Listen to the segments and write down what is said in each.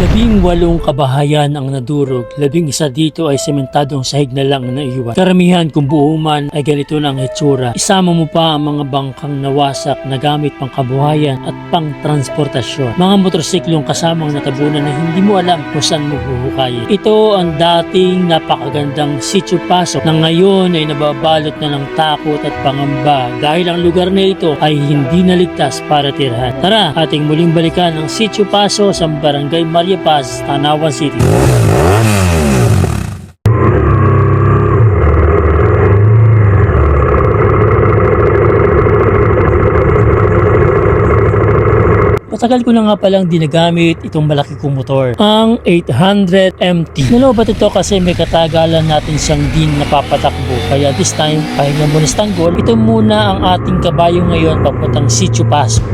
Labing walong kabahayan ang nadurog, labing isa dito ay sementadong sahig na lang na naiwan. Karamihan kung buo man ay ganito na ang hitsura. Isama mo pa ang mga bangkang nawasak na gamit pang kabuhayan at pang transportasyon. Mga motorsiklong kasamang natabunan na hindi mo alam kung saan mo huhukayin. Ito ang dating napakagandang sitio pasok na ngayon ay nababalot na ng takot at pangamba dahil ang lugar na ito ay hindi naligtas para tirhan. Tara, ating muling balikan ang sitio paso sa barangay Maria Paz, Tanawan City. Matagal ko na nga palang dinagamit itong malaki kong motor, ang 800 MT. Nalobat ito kasi may katagalan natin siyang din napapatakbo. Kaya this time, pahinga muna sa ito muna ang ating kabayo ngayon papuntang Sitio Paso.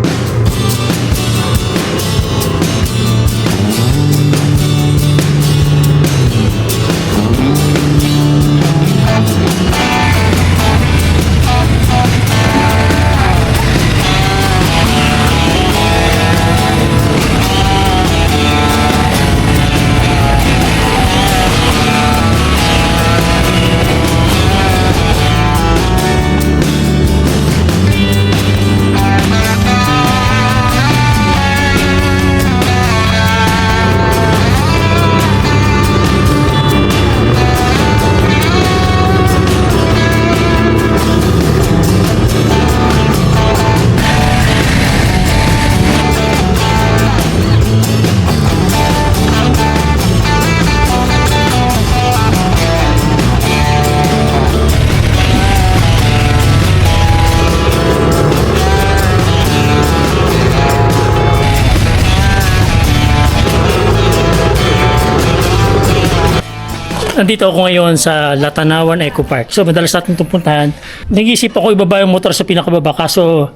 Nandito ako ngayon sa Latanawan Eco Park. So madalas natin itong puntahan. Nag-isip ako ibaba yung motor sa pinakababa kaso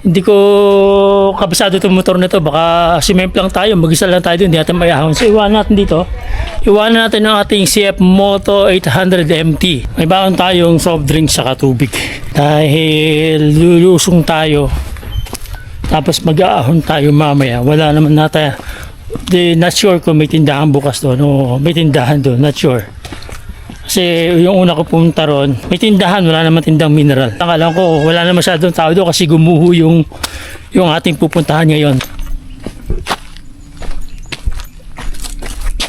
hindi ko kabisado itong motor na to. Baka simemp lang tayo, mag-isa lang tayo hindi natin mayahon. So iwanan natin dito. Iwanan natin ang ating CF Moto 800 MT. May baon tayong soft drink sa tubig. Dahil lulusong tayo. Tapos mag-aahon tayo mamaya. Wala naman natin Di, not sure kung may tindahan bukas doon. Oo, may tindahan doon, not sure. Kasi yung una ko pumunta ron, may tindahan, wala naman tindang mineral. Ang alam ko, wala na masyadong tao doon kasi gumuho yung, yung ating pupuntahan ngayon.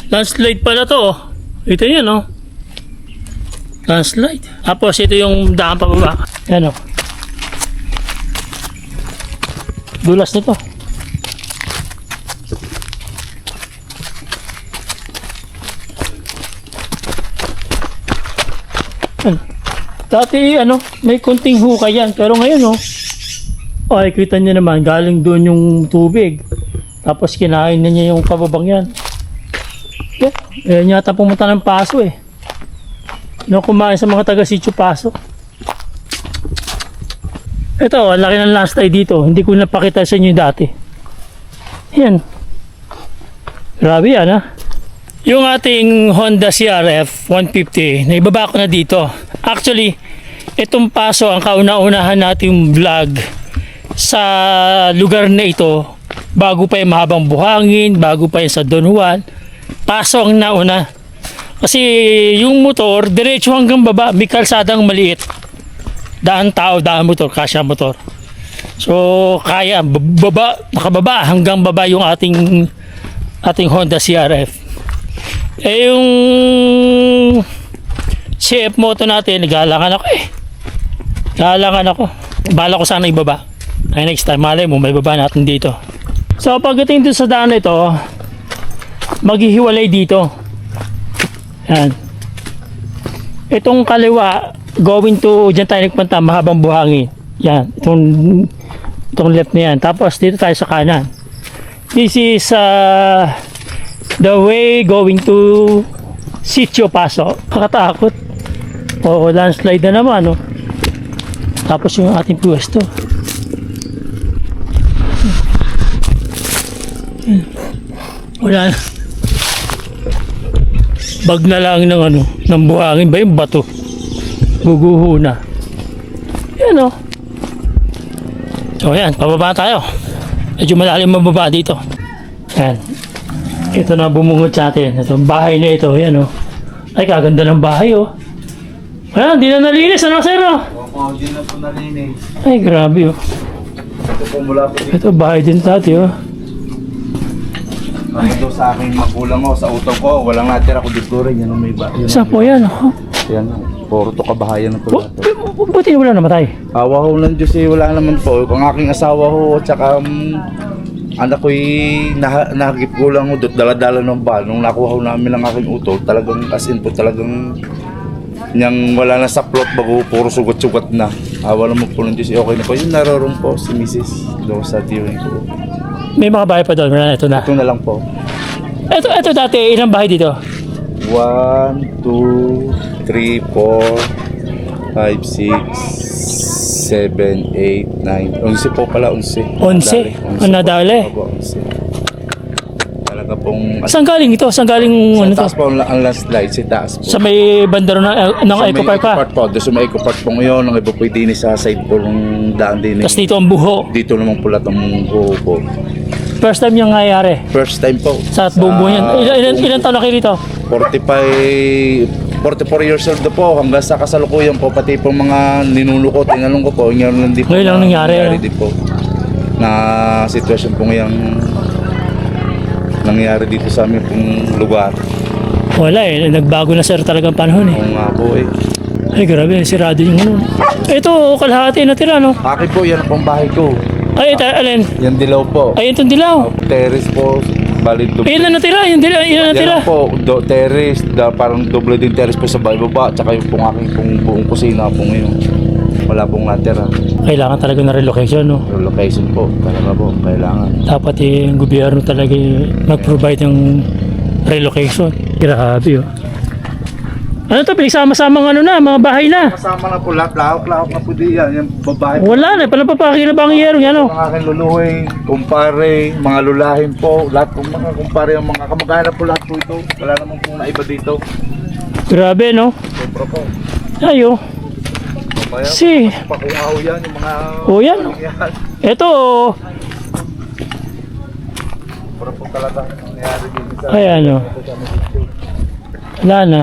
Landslide pala to. oh. Ito yan, oh. Landslide. Tapos ito yung daan pababa. Yan, oh. Dulas nito. Dati ano, may kunting hukay yan. Pero ngayon oh, ay kita niyo naman, galing doon yung tubig. Tapos kinain na niya yung pababang yan. Yeah, ayan yata pumunta ng paso eh. No, kumain sa mga taga Sitio Paso. Ito, ang laki ng last eye dito. Hindi ko napakita sa inyo dati. Yan. Grabe yan ha. Yung ating Honda CRF 150, naibaba ko na dito. Actually, itong paso ang kauna-unahan nating vlog sa lugar na ito bago pa yung mahabang buhangin, bago pa yung sa Don Juan. Paso ang nauna. Kasi yung motor, diretso hanggang baba, may kalsadang maliit. Daan tao, daan motor, kasya motor. So, kaya, baba, nakababa, hanggang baba yung ating ating Honda CRF. Eh yung CF moto natin, nagalangan ako eh. Galangan ako. Bala ko sana ibaba. Ay next time, malay mo, may baba natin dito. So pagdating dito sa daan ito, maghihiwalay dito. Yan. Itong kaliwa, going to, dyan tayo nagpunta, mahabang buhangin. Yan, itong, itong left na yan. Tapos dito tayo sa kanan. This is uh, the way going to Sitio Paso. Kakatakot. Oo, landslide na naman, no? Tapos yung ating pwesto. Wala na. Bag na lang ng ano, ng buhangin ba yung bato? Guguho na. Yan, oh. So, yan, pababa tayo. Medyo malalim mababa dito. Yan. Ito na bumungod sa atin. Ito, bahay na ito. Yan, oh. Ay, kaganda ng bahay, oh. Ayan, di na nalinis. Ano, sir, oh? Opo, hindi na po nalinis. Ay, grabe, oh. Ito po mula po dito. Ito, bahay din dati, oh. Ano daw sa aking magulang ko, sa utok ko, walang natira ko dito rin. Yan ang may ba? Yan, Saan po yan, oh? yan puro to kabahayan na po lahat. bu- Buti wala namatay. Awa ho ng Diyos eh, wala naman po. Kung aking asawa ho, at saka um, anak ko'y nah nahagip ko lang ho, do't dala-dala ng ba. Nung nakuha ho namin ang aking utol, talagang as in po talagang niyang wala na sa plot bago puro sugat-sugat na. Awa naman po ng Diyos, eh, okay na po. Yung naroon po si Mrs. doon sa tiwing ko. May mga bahay pa doon. Na, ito na. Ito na lang po. Ito, ito dati, ilang bahay dito? 1, 2, 3, 4, 5, 6, 7, 8, 9. 11 po pala, 11. Onse? Ang nadali? Opo, 11. Talaga pong... Saan galing ito? Saan galing Sa ano taas po ang, ang landslide, sa taas po. Sa may bandaro ng, ng Sa Eco may Park pa. Park po. Doon sa may Eco Park po ngayon, ang iba po din sa side po ng daan din. Tapos dito ang buho. Dito naman pula itong buho po. First time yung nangyayari. First time po. Sa buong buo yan. Ilan, ilan, ilan taon na kayo dito? 45, 44 years old na po hanggang sa kasalukuyan po pati po mga ninuno ko, tinanong ko po, ngayon lang din po. Ngayon lang na- nangyari, ano? din po na sitwasyon po ngayong nangyari dito sa aming pong lugar. Wala eh. Nagbago na sir talagang panahon eh. Kung nga po eh. Ay grabe, sirado yung ano. Ito, kalahati na tira no? Akin po, yan pong bahay ko. Ay, ito, alin? Yan dilaw po. Ay, itong dilaw. Terrace po, bali doble. Ayun na natira, yung dilaw, yun na natira. Yan po, do, terrace, da, parang doble din terrace po sa baba, tsaka yung pong aking pong buong kusina po ngayon. Wala pong natira. Kailangan talaga na relocation no? Relocation po, talaga po, kailangan. Dapat eh, yung gobyerno talaga eh, mag-provide ng relocation. Grabe oh. Ano to, pinagsama-sama ano na, mga bahay na. Kasama na po lahat, lahok-lahok na po di yan, yung babae po. Wala na, palapapaki na ba ang yero yan oh. Ang aking luluhin, kumpare, mga lulahin po, lahat po mga kumpare, ang mga kamag-anak po lahat po ito. Wala namang po naiba dito. Grabe no. Sobra po. Ayo. Mamaya, Si, pakungaw yan, yung mga... Oh, yan. yan. eto oh. Sobra po talaga ang nangyari dito sa... Ay ano. Wala na.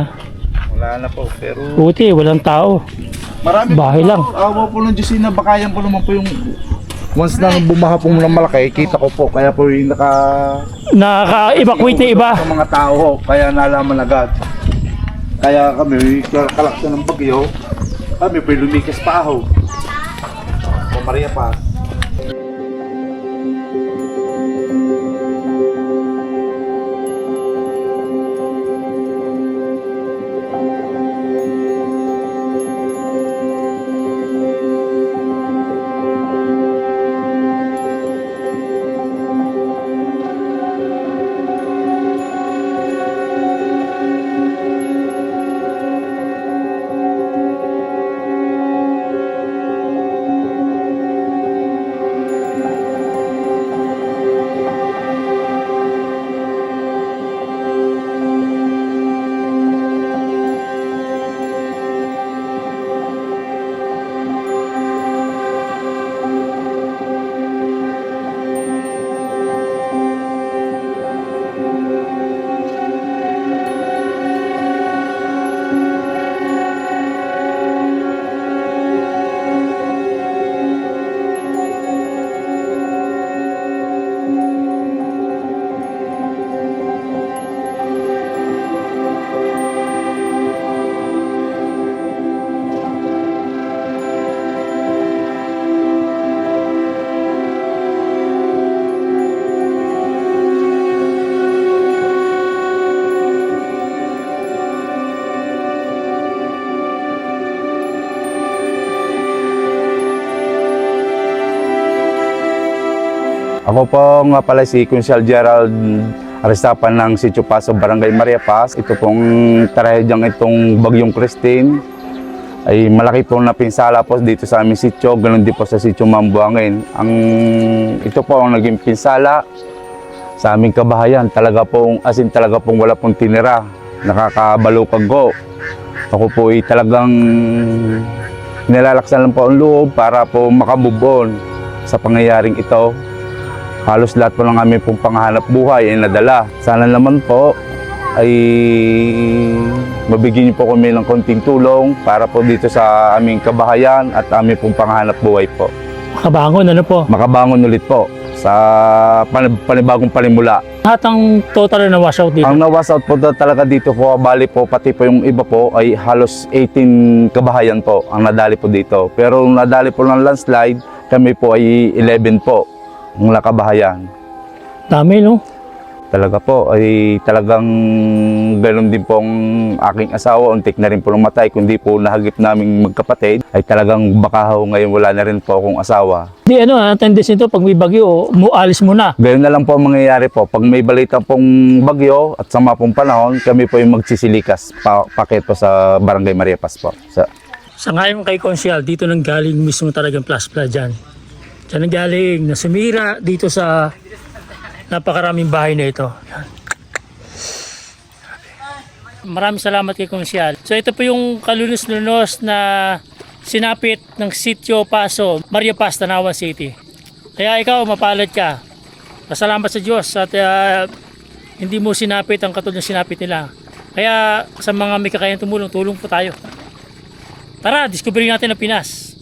Wala na po, pero... Buti, walang tao. Marami Bahay po, lang. Awa po ng Diyos na bakayan po naman po yung once na bumaha po ng malaki, kita ko po. Kaya po yung naka... Nakaka-evacuate na iba. Sa mga tao kaya nalaman agad. Kaya kami, kalaksan ng bagyo, kami po lumikas pa ho. O Maria pa. Ako po nga pala si Consul Gerald Aristapan ng Sitio Paso, Barangay Maria Paz. Ito pong trahedyang itong Bagyong Christine ay malaki pong napinsala po dito sa aming sitio, ganun din po sa sitio Mambuangin. Ang, ito po ang naging pinsala sa aming kabahayan. Talaga pong, as in talaga pong wala pong tinira. Nakakabalukag ko. Ako po ay talagang nilalaksan lang po ang loob para po makamove sa pangyayaring ito. Halos lahat po ng aming pong panghanap buhay ay nadala. Sana naman po ay mabigyan niyo po kami ng konting tulong para po dito sa aming kabahayan at aming pong panghanap buhay po. Makabangon, ano po? Makabangon ulit po sa pan- panibagong panimula. Lahat ang total na washout dito. Ang nawas out po talaga dito po, bali po, pati po yung iba po ay halos 18 kabahayan po ang nadali po dito. Pero nadali po ng landslide, kami po ay 11 po ang nakabahayan. Dami, no? Talaga po, ay talagang ganun din po ang aking asawa. Untik na rin po namatay, kundi po nahagip naming magkapatid, ay talagang baka ho ngayon wala na rin po akong asawa. Di ano, ang tendency nito, pag may bagyo, mualis mo na. Ganyan na lang po ang mangyayari po. Pag may balita pong bagyo at sama pong panahon, kami po yung magsisilikas pa paket po sa Barangay Maria Paz po. Sa, Sa ngayon kay Consial, dito nang galing mismo talagang plus dyan. Dyan nang galing na sumira dito sa napakaraming bahay na ito. Maraming salamat kay Consial. So ito po yung kalunos-lunos na sinapit ng Sitio Paso, Maria Paz, Tanawan City. Kaya ikaw, mapalad ka. Pasalamat sa Diyos at ah, hindi mo sinapit ang katulad ng sinapit nila. Kaya sa mga may kakayang tumulong, tulong po tayo. Tara, discovery natin ang Pinas.